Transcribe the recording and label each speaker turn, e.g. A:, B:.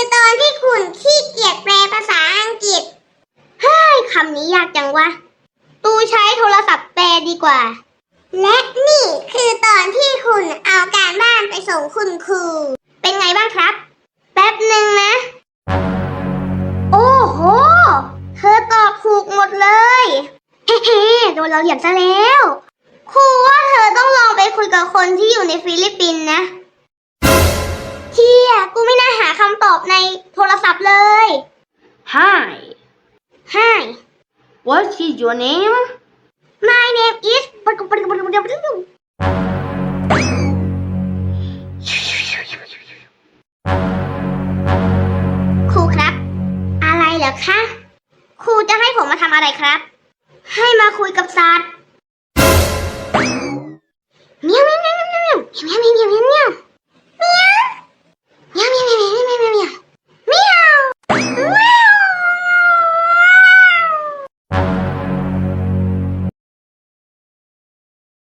A: คือตอนที่คุณขี้เกียจแปลภาษาอังกฤษ เฮ้ยคำนี้ยากจังวะ ตูใช้โทรศัพท์แปลดีกว่า และนี่คือตอนที่คุณเอาการบ้านไปส่งคุณครู เป็นไงบ้างครับ แป๊บหนึ่งนะ โอ้โห เธอตอบถูกหมดเลยเฮ้ๆโดนเราเหยียบซะแล้ว ครูว่าเธอต้องลองไปคุยกับคนที่อยู่ในฟิลิปปินส์นะ อบในโทรศัพท์เลย
B: Hi,
A: Hi
B: what is your name?
A: my name is ครูครับ อะไรเหรอคะ ครูจะให้ผมมาทำอะไรครับ ให้มาคุยกับสัตว์เมียวเมียวเมียวเมียวเมียวเมียวเมียวเมียวเมียว